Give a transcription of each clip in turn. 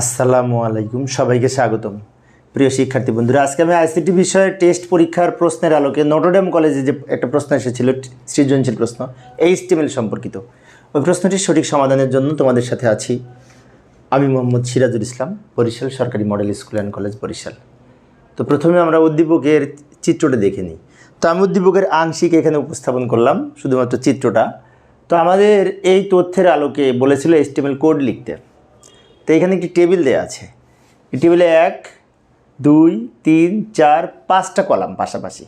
আসসালামু আলাইকুম, সবাইকে স্বাগতম। প্রিয় শিক্ষার্থী বন্ধুরা, আজকে আমি আইসিটি বিষয়ে টেস্ট পরীক্ষার প্রশ্নের আলোকে নটোডেম কলেজে যে একটা প্রশ্ন এসেছিল, সৃজনশীল প্রশ্ন, এইচটিএমএল সম্পর্কিত। ওই প্রশ্নটির সঠিক সমাধানের জন্য তোমাদের সাথে আছি আমি মোহাম্মদ সিরাজুল ইসলাম, বরিশাল সরকারি model school and college Barisal. তো প্রথমে আমরা উদ্দীপকের চিত্রটা দেখে নিই। তো আমি উদ্দীপকের আংশিক এখানে উপস্থাপন করলাম, শুধুমাত্র চিত্রটা। তো আমাদের এই তথ্যের আলোকে বলেছিল এস্টিমেল কোড লিখতে। তো এখানে একটি টেবিল দেওয়া আছে। এই টেবিলে এক, দুই, তিন, চার, পাঁচটা কলাম পাশাপাশি।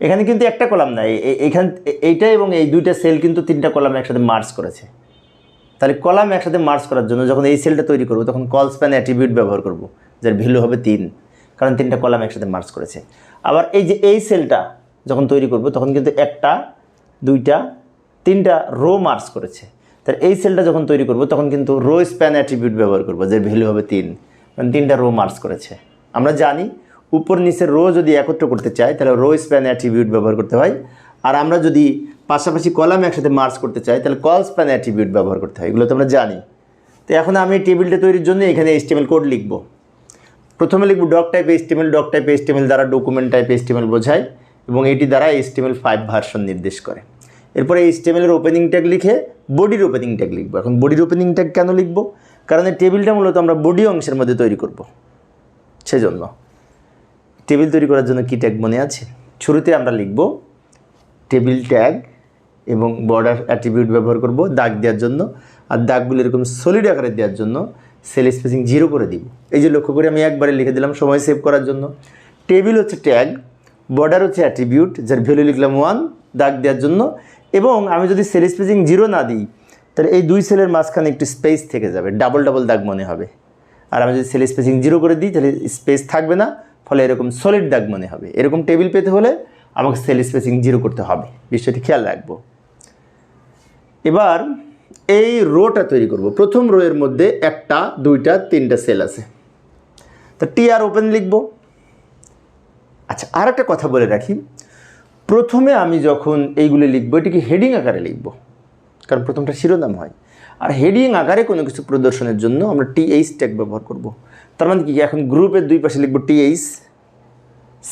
এখানে কিন্তু একটা কলাম নাই। এখান এইটা এবং এই দুইটা সেল কিন্তু তিনটা কলাম একসাথে মার্চ করেছে। তাহলে কলাম একসাথে মার্চ করার জন্য যখন এই সেলটা তৈরি করব, তখন কল স্প্যান অ্যাট্রিবিউট ব্যবহার করব, যার ভ্যালু হবে তিন। কারণ তিনটা কলাম একসাথে মার্চ করেছে। আবার এই যে, এই সেলটা যখন তৈরি করব, তখন কিন্তু একটা, দুইটা, তিনটা রো মার্চ করেছে। তাহলে এই সেলটা যখন তৈরি করব, তখন কিন্তু রো স্প্যান অ্যাট্রিবিউট ব্যবহার করব, যে ভ্যালু হবে তিন। মানে তিনটা রো মার্চ করেছে। আমরা জানি উপর নিচের রো যদি একত্র করতে চাই, তাহলে রো স্প্যান অ্যাট্রিবিউট ব্যবহার করতে হয়। আর আমরা যদি পাশাপাশি কলাম একসাথে মার্চ করতে চাই, তাহলে কল স্প্যান অ্যাট্রিবিউট ব্যবহার করতে হয়। এগুলো তো আমরা জানি। তো এখন আমি টেবিলটা তৈরির জন্য এখানে এস্টিমেল কোড লিখব। প্রথমে লিখব doc type HTML doc type HTML দ্বারা ডকুমেন্ট টাইপ এস্টিমেল বোঝায় এবং এটি দ্বারা এস্টিমেল ফাইভ ভার্সন নির্দেশ করে। এরপরে এই স্টেমেলের ওপেনিং ট্যাগ লিখে বডির ওপেনিং ট্যাগ লিখব। এখন বডির ওপেনিং ট্যাগ কেন লিখব? কারণ এই টেবিলটা মূলত আমরা বডি অংশের মধ্যে তৈরি করব। সেজন্য টেবিল তৈরি করার জন্য কী ট্যাগ মনে আছে? শুরুতে আমরা লিখব টেবিল ট্যাগ এবং বর্ডার অ্যাট্রিবিউট ব্যবহার করব দাগ দেওয়ার জন্য। আর দাগগুলো এরকম সলিড আকারে দেওয়ার জন্য সেল স্পেসিং জিরো করে দিব। এই যে লক্ষ্য করে আমি একবারে লিখে দিলাম সময় সেভ করার জন্য। টেবিল হচ্ছে ট্যাগ বর্ডার হচ্ছে অ্যাট্রিবিউট যার ভ্যালু লিখলাম ওয়ান দাগ দেওয়ার জন্য এবং আমি যদি সেল স্পেসিং জিরো না দিই, তাহলে এই দুই সেলের মাঝখানে একটু স্পেস থেকে যাবে ডাবল ডাবল দাগ মনে হবে। আর আমি যদি সেল স্পেসিং জিরো করে দিই, তাহলে স্পেস থাকবে না, ফলে এরকম সলিড দাগ মনে হবে। এরকম টেবিল পেতে হলে আমাকে সেল স্পেসিং জিরো করতে হবে। বিষয়টি খেয়াল রাখব। এবার এই রোটা তৈরি করব। প্রথম রো এর মধ্যে একটা, দুইটা, তিনটা সেল আছে। তো টি আর ওপেন লিখব। আচ্ছা আর একটা কথা বলে রাখি। প্রথমে আমি যখন এইগুলি লিখব, এটিকে হেডিং আকারে লিখব, কারণ প্রথমটা শিরোনাম হয়। আর হেডিং আকারে কোনো কিছু প্রদর্শনের জন্য আমরা টিএইচ ট্যাগ ব্যবহার করব। তার মানে কি, এখন গ্রুপের দুই পাশে লিখব টিএইচ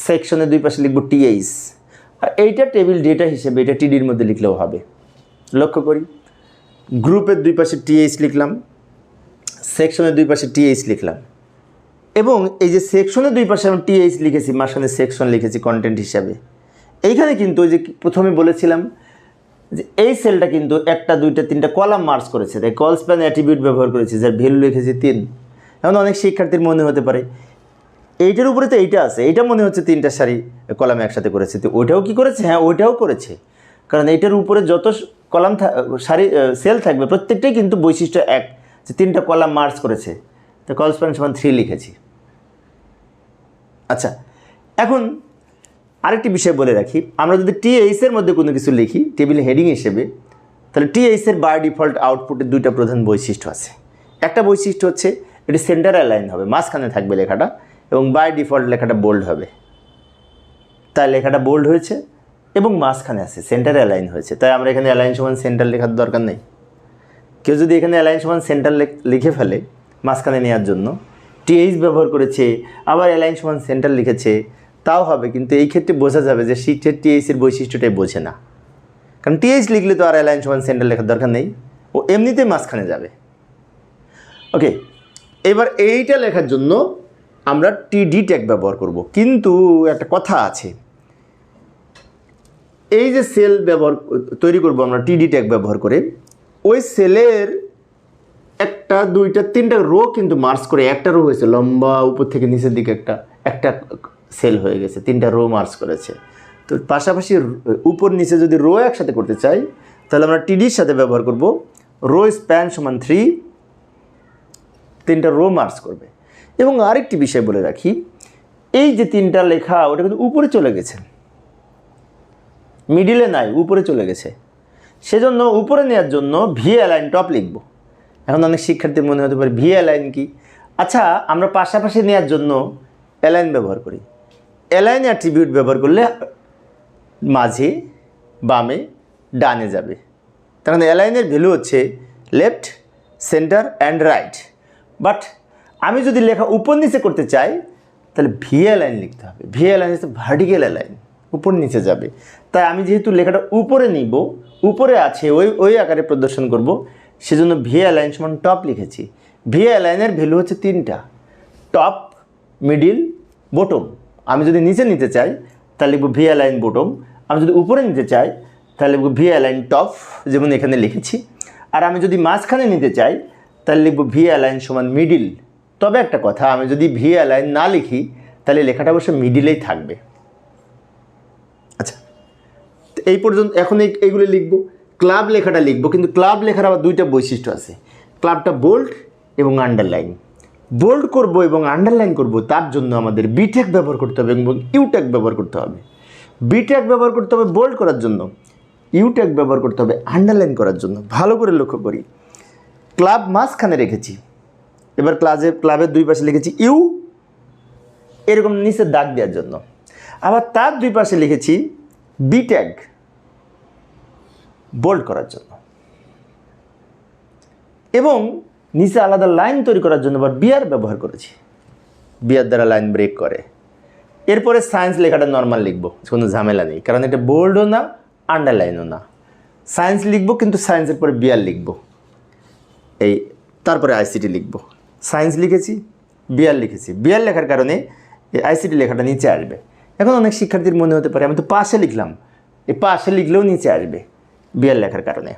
সেকশনের দুই পাশে লিখব টিএইচ আর এইটা টেবিল ডেটা হিসেবে, এটা টিডির মধ্যে লিখলেও হবে। লক্ষ্য করি গ্রুপের দুই পাশে টিএইচ লিখলাম সেকশনের দুই পাশে টিএইচ লিখলাম। এবং এই যে সেকশনের দুই পাশে আমি টিএইচ লিখেছি, মাঝখানে সেকশন লিখেছি কন্টেন্ট হিসাবে। এইখানে কিন্তু ওই যে প্রথমে বলেছিলাম যে এই সেলটা কিন্তু একটা, দুইটা, তিনটা কলাম মার্চ করেছে। তাই কল স্প্যান অ্যাট্রিবিউট ব্যবহার করেছে, যার ভ্যালু লিখেছে তিন। এখন অনেক শিক্ষার্থীর মনে হতে পারে, এইটার উপরে তো এইটা আছে, এইটা মনে হচ্ছে তিনটা সারি কলাম একসাথে করেছে। তো ওইটাও কি করেছে? হ্যাঁ ওইটাও করেছে। কারণ এইটার উপরে যত কলাম সারি সেল থাকবে, প্রত্যেকটাই কিন্তু বৈশিষ্ট্য এক, যে তিনটা কলাম মার্চ করেছে। তো কল স্প্যান সমান থ্রি লিখেছি। আচ্ছা এখন আরেকটি বিষয় বলে রাখি, আমরা যদি টিএইচ এর মধ্যে কোনো কিছু লিখি টেবিল হেডিং হিসেবে, তাহলে টিএইচ এর বাই ডিফল্ট আউটপুটের দুইটা প্রধান বৈশিষ্ট্য আছে। একটা বৈশিষ্ট্য হচ্ছে, এটি সেন্টার অ্যালাইন হবে, মাঝখানে থাকবে লেখাটা এবং বাই ডিফল্ট লেখাটা বোল্ড হবে। তাই লেখাটা বোল্ড হয়েছে এবং মাঝখানে আছে সেন্টার অ্যালাইন হয়েছে। তাই আমরা এখানে অ্যালাইন সমান সেন্টার লেখার দরকার নেই। কেউ যদি এখানে অ্যালাইন সমান সেন্টার লিখে ফেলে, মাঝখানে নেওয়ার জন্য টিএইচ ব্যবহার করেছে, আবার অ্যালাইন সমান সেন্টার লিখেছে তাও হবে, কিন্তু এই ক্ষেত্রে বোঝা যাবে যে সিটের টিএইচের বৈশিষ্ট্যটাই বোঝে না। কারণ টিএইচ লিখলে তো আর অ্যালাইন সমান সেন্টার লেখার দরকার নেই। ও এমনিতেই মাঝখানে যাবে। ওকে এবার এইটা লেখার জন্য আমরা টিডি ট্যাগ ব্যবহার করব। কিন্তু একটা কথা আছে। এই যে সেল ব্যবহার, তৈরি করব আমরা টিডি ট্যাগ ব্যবহার করে, ওই সেলের একটা, দুইটা, তিনটা রো কিন্তু মার্চ করে, একটা রো হয়েছে, লম্বা, উপর থেকে নিচের দিকে একটা একটা সেল হয়ে গেছে, তিনটা রো মার্চ করেছে। তো পাশাপাশি উপর নিচে যদি রো একসাথে করতে চাই, তাহলে আমরা টিডির সাথে ব্যবহার করব। রো স্প্যান সমান থ্রি তিনটা রো মার্চ করবে। এবং আরেকটি বিষয় বলে রাখি, এই যে তিনটা লেখা, ওটা কিন্তু উপরে চলে গেছে। মিডিলে নাই, উপরে চলে গেছে। সেজন্য উপরে নেওয়ার জন্য ভি অ্যালাইন টপ লিখব। এখন অনেক শিক্ষার্থীর মনে হতে পারে ভি অ্যালাইন কি? আচ্ছা আমরা পাশাপাশি নেওয়ার জন্য অ্যালাইন ব্যবহার করি। অ্যালাইন অ্যাট্রিবিউট ব্যবহার করলে মাঝে, বামে, ডানে যাবে। তার মানে অ্যালাইনের ভ্যালু হচ্ছে left center and right but আমি যদি লেখা উপর নিচে করতে চাই, তাহলে ভিএ লাইন লিখতে হবে। ভিএ লাইন হচ্ছে ভার্টিক্যাল লাইন উপর নিচে যাবে। তাই আমি যেহেতু লেখাটা উপরে নিব, উপরে আছে, ওই ওই আকারে প্রদর্শন করব, সেজন্য ভিএ লাইন সমান টপ লিখেছি। ভিএ লাইনের ভ্যালু হচ্ছে তিনটা টপ মিডিল বটম আমি যদি নিচে নিতে চাই, তাহলে লিখব ভি লাইন বটম আমি যদি উপরে নিতে চাই, তাহলে লিখব ভি লাইন টপ যেমন এখানে লিখেছি। আর আমি যদি মাঝখানে নিতে চাই, তাহলে লিখব ভি অ্যালাইন সমান মিডিল তবে একটা কথা, আমি যদি ভি লাইন না লিখি, তাহলে লেখাটা অবশ্য মিডিলেই থাকবে। আচ্ছা এই পর্যন্ত, এখন এই, এইগুলো লিখব। ক্লাব লেখাটা লিখব, কিন্তু ক্লাব লেখার আবার দুইটা বৈশিষ্ট্য আছে। ক্লাবটা বোল্ড এবং আন্ডারলাইন বোল্ড করব এবং আন্ডারলাইন করব, তার জন্য আমাদের বিটেক ব্যবহার করতে হবে এবং ইউটেক ব্যবহার করতে হবে। বিটেক ব্যবহার করতে হবে বোল্ড করার জন্য ইউটেক ব্যবহার করতে হবে আন্ডারলাইন করার জন্য। ভালো করে লক্ষ্য করি। ক্লাব মাঝখানে রেখেছি। এবার ক্লাসে ক্লাবের দুই পাশে লিখেছি ইউ এরকম নিচে দাগ দেওয়ার জন্য। আবার তার দুই পাশে লিখেছি বি বোল্ড করার জন্য। এবং নিচে আলাদা লাইন তৈরি করার জন্য আবার বিয়ার ব্যবহার করেছি। বিয়ার দ্বারা লাইন ব্রেক করে। এরপরে সায়েন্স লেখাটা নর্মাল লিখব কোনো ঝামেলা নেই, কারণ এটা বোল্ডও না আন্ডারলাইনও না। সায়েন্স লিখব, কিন্তু সায়েন্সের পরে বিয়ার লিখব। এই তারপরে আইসিটি লিখব। সায়েন্স লিখেছি, বিয়ার লিখেছি। বিয়ার লেখার কারণে এই আইসিটি লেখাটা নিচে আসবে। এখন অনেক শিক্ষার্থীর মনে হতে পারে, আমি তো পাশে লিখলাম, এই পাশে লিখলেও নিচে আসবে বিয়ার লেখার কারণে।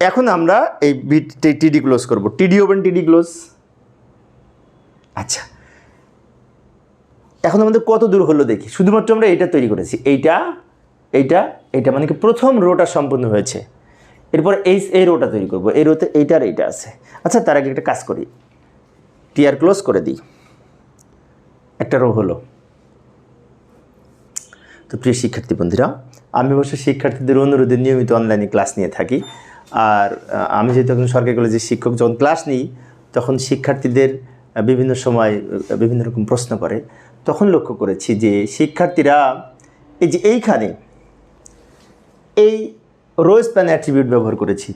এখন আমরা এই টিডি ক্লোজ করব। টিডি ওপেন টিডি ক্লোজ আচ্ছা। এখন আমাদের কত দূর হলো দেখি। শুধুমাত্র আমরা এইটা তৈরি করেছি। এইটা এইটা এইটা মানে কি প্রথম রোটা সম্পূর্ণ হয়েছে। এরপর এই এই রোটা তৈরি করব। এই রোতে এইটার এইটা আছে। আচ্ছা তার আগে একটা কাজ করি। টিয়ার ক্লোজ করে দিই। একটা রো হলো। তো প্রিয় শিক্ষার্থী বন্ধুরা, আমি অবশ্য শিক্ষার্থীদের অনুরোধে নিয়মিত অনলাইনে ক্লাস নিয়ে থাকি। আর আমি যেহেতু এখন সরকারি কলেজের শিক্ষক, যখন ক্লাস নিই, তখন শিক্ষার্থীদের বিভিন্ন সময় বিভিন্ন রকম প্রশ্ন করে। তখন লক্ষ্য করেছি যে শিক্ষার্থীরা এই যে এইখানে, এই রোজ প্যান অ্যাট্রিবিউট ব্যবহার করেছি।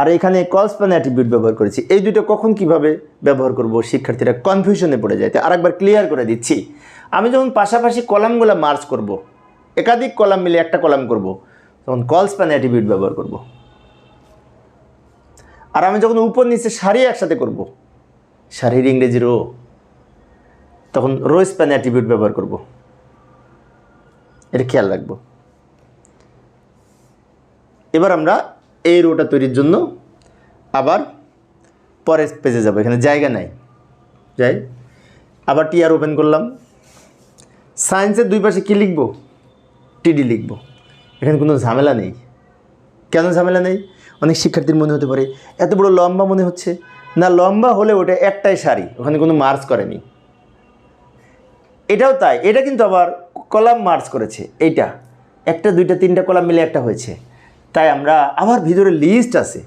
আর এখানে কলস প্যান অ্যাট্রিবিউট ব্যবহার করেছি। এই দুটো কখন কীভাবে ব্যবহার করব? শিক্ষার্থীরা কনফিউশনে পড়ে যায়। তো আরেকবার ক্লিয়ার করে দিচ্ছি। আমি যখন পাশাপাশি কলামগুলো মার্চ করব, একাধিক কলাম মিলে একটা কলাম করব, তখন কলস প্যান অ্যাট্রিবিউট ব্যবহার করব। আর আমি যখন উপর নিচে সারি একসাথে করব সারির ইংরেজি রো, তখন রো স্প্যান অ্যাট্রিবিউট ব্যবহার করব। এটা খেয়াল রাখব। এবার আমরা এই রোটা তৈরির জন্য আবার পরের পেজে যাব। এখানে জায়গা নাই। যাই, আবার টিআর ওপেন করলাম। সায়েন্সের দুই পাশে কী লিখব? টিডি লিখব। এখানে কোনো ঝামেলা নেই। কেন ঝামেলা নেই? অনেক শিক্ষার্থীর মনে হতে পারে। এত বড় লম্বা মনে হচ্ছে। না, লম্বা হলে ওটা একটাই শাড়ি, ওখানে কোনো মার্চ করেনি। এটাও তাই, এটা কিন্তু আবার কলাম মার্চ করেছে, এইটা। একটা, দুইটা, তিনটা কলাম মিলে একটা হয়েছে। তাই আমরা আবার ভিতরে লিস্ট আছে।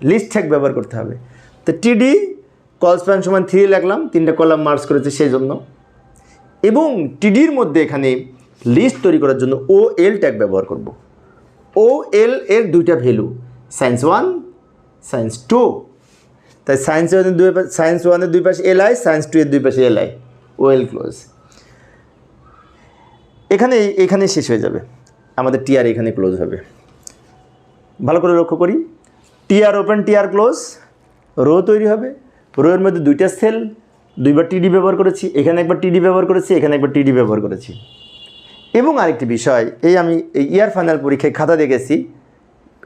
লিস্ট ট্যাগ ব্যবহার করতে হবে। তো টিডি কলস্প্যান সমান থ্রি লাগলাম তিনটা কলাম মার্চ করেছে সেই জন্য। এবং টিডির মধ্যে এখানে লিস্ট তৈরি করার জন্য ও এল ট্যাগ ব্যবহার করব। ও এল এর দুইটা value science one science two তাই সায়েন্স ওয়ানের দুই সায়েন্স ওয়ানের দুই পাশে এল আই সায়েন্স টু এর দুই পাশে L I O L close এখানে এখানে শেষ হয়ে যাবে। আমাদের টিআর এখানে ক্লোজ হবে। ভালো করে লক্ষ্য করি। TR open TR close row তৈরি হবে। রো এর মধ্যে দুইটা সেল দুইবার টিডি ব্যবহার করেছি। এখানে একবার টিডি ব্যবহার করেছি, এখানে একবার টিডি ব্যবহার করেছি। এবং আরেকটি বিষয়, এই আমি এই ইয়ার ফাইনাল পরীক্ষায় খাতা দেখেছি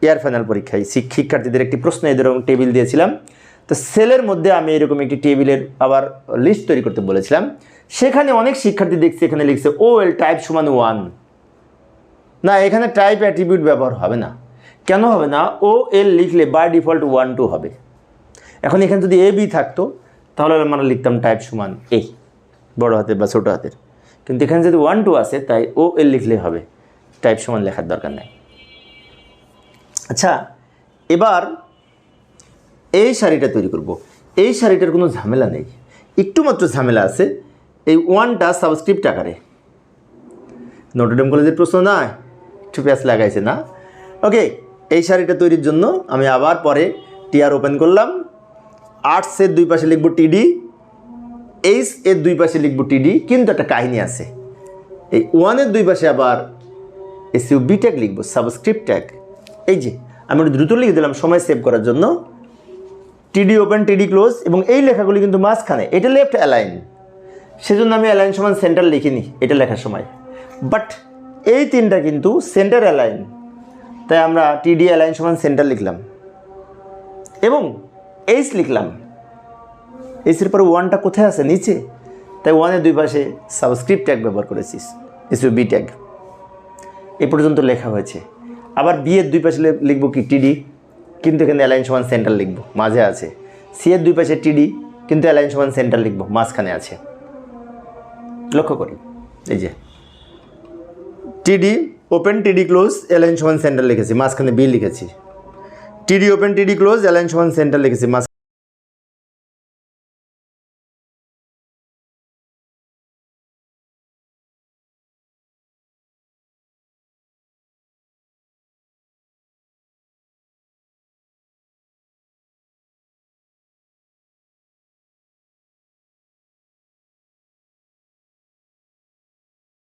ইয়ার ফাইনাল পরীক্ষায় শিক- শিক্ষার্থীদের একটি প্রশ্ন এরকম টেবিল দিয়েছিলাম। তো সেলের মধ্যে আমি এরকম একটি টেবিলের আবার লিস্ট তৈরি করতে বলেছিলাম। সেখানে অনেক শিক্ষার্থী দেখছি, এখানে লিখছে ও এল টাইপ সমান ওয়ান। না, এখানে টাইপ অ্যাট্রিবিউট ব্যবহার হবে না। কেন হবে না? ও এল লিখলে বাই ডিফল্ট ওয়ান টু হবে। এখন এখানে যদি এ বি থাকতো, তাহলে আমরা লিখতাম টাইপ সমান এ, বড় হাতের বা ছোটো হাতের। কিন্তু এখানে যদি ওয়ান টু আসে, তাই ও এল লিখলে হবে। টাইপ সমান লেখার দরকার নাই। আচ্ছা এবার এই শাড়িটা তৈরি করব। এই শাড়িটার কোনো ঝামেলা নেই। একটু মাত্র ঝামেলা আছে। এই ওয়ানটা সাবস্ক্রিপ্ট আকারে। নটরডেম কলেজের প্রশ্ন নয় একটু প্যাঁচ লাগাইছে না? ওকে এই শাড়িটা তৈরির জন্য আমি আবার পরে টিআর ওপেন করলাম। আর্টসের দুই পাশে লিখব টিডি এইচ এর দুই পাশে লিখব টিডি কিন্তু একটা কাহিনী আছে। এই ওয়ানের দুই পাশে আবার এসইউ বি ট্যাগ লিখব সাবস্ক্রিপ্ট ট্যাগ এই যে, আমি একটু দ্রুত লিখে দিলাম, সময় সেভ করার জন্য। টিডি ওপেন টিডি ক্লোজ এবং এই লেখাগুলি কিন্তু মাঝখানে, এটা লেফট অ্যালাইন সেজন্য আমি অ্যালাইন সমান সেন্টার লিখিনি, এটা লেখার সময়। বাট এই তিনটা কিন্তু সেন্টার অ্যালাইন তাই আমরা টিডি অ্যালাইন সমান সেন্টার লিখলাম। এবং এইচ লিখলাম। এইচের পরে ওয়ানটা কোথায় আছে? নিচে? তাই ওয়ানের দুই পাশে সাবস্ক্রিপ্ট ট্যাগ ব্যবহার করেছিস এসইউ বি ট্যাগ এ পর্যন্ত লেখা হয়েছে। আবার বি এর দুই পাশে লিখব কি? টিডি কিন্তু এখানে অ্যালাইন সমান সেন্টার লিখব, মাঝে আছে। সি এর দুই পাশে টিডি কিন্তু অ্যালাইন সমান সেন্টার লিখব, মাঝখানে আছে। লক্ষ্য করি এই যে। টিডি ওপেন টিডি ক্লোজ অ্যালাইন সমান সেন্টার লিখেছি, মাঝখানে বি লিখেছি। টিডি ওপেন টিডি ক্লোজ অ্যালাইন সমান সেন্টার লিখেছি, মাঝ